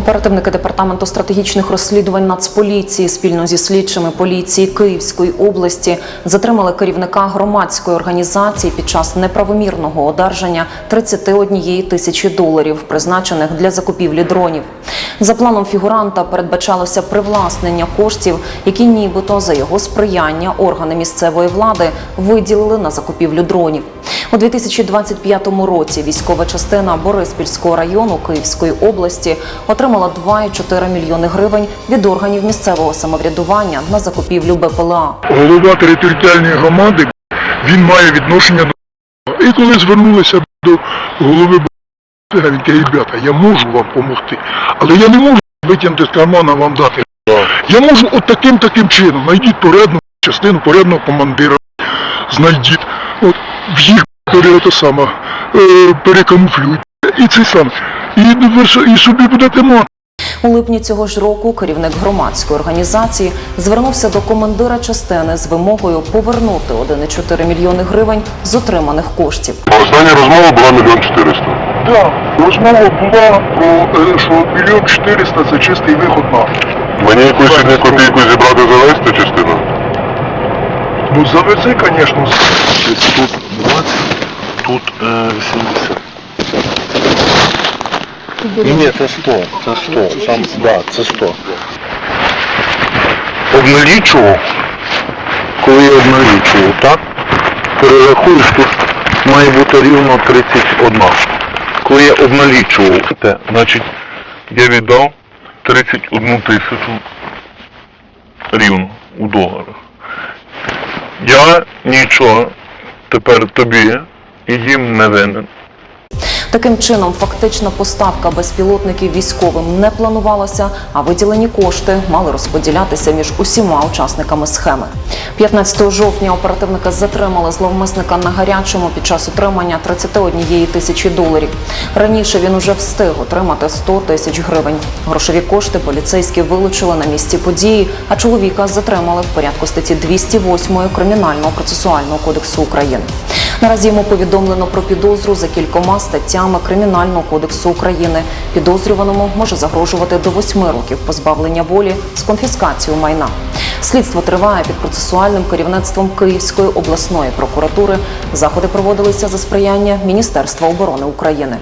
Оперативники департаменту стратегічних розслідувань Нацполіції спільно зі слідчими поліції Київської області затримали керівника громадської організації під час неправомірного одержання 31 тисячі доларів, призначених для закупівлі дронів. За планом фігуранта передбачалося привласнення коштів, які нібито за його сприяння органи місцевої влади виділили на закупівлю дронів. У 2025 році військова частина Бориспільського району Київської області отримала 2,4 мільйони гривень від органів місцевого самоврядування на закупівлю БПЛА. голова територіальної громади, він має відношення до і коли звернулися до голови він каже, ребята, я можу вам допомогти, але я не можу витягнути з кармана вам дати. Я можу от таким таким чином. Знайдіть порядну частину, порядного командира, знайдіть, от їх пере- те саме, е, перекамуфлюйте. І це сам. І, і собі будете мати. У липні цього ж року керівник громадської організації звернувся до командира частини з вимогою повернути 1,4 мільйони гривень з отриманих коштів. Остання розмова була мільйон чотириста. Так, розмова була про е, що мільйон чотириста це чистий виход на. Мені якусь одну копійку зібрати завести частину. Ну завези, звісно, Тут 20, тут е, 80. Ні, ні, це 100, це 100, сам, да, це 100. Обналічував, коли я обналічував, так? Перерахуєш, тут має бути рівно 31. Коли я обналічував, значить, я віддав 31 тисячу рівно у доларах. Я нічого тепер тобі їм не винен. Таким чином, фактична поставка безпілотників військовим не планувалася, а виділені кошти мали розподілятися між усіма учасниками схеми. 15 жовтня оперативники затримали зловмисника на гарячому під час отримання 31 тисячі доларів. Раніше він уже встиг отримати 100 тисяч гривень. Грошові кошти поліцейські вилучили на місці події, а чоловіка затримали в порядку статті 208 Кримінального процесуального кодексу України. Наразі йому повідомлено про підозру за кількома статтями Кримінального кодексу України. Підозрюваному може загрожувати до восьми років позбавлення волі з конфіскацією майна. Слідство триває під процесуальним керівництвом Київської обласної прокуратури. Заходи проводилися за сприяння Міністерства оборони України.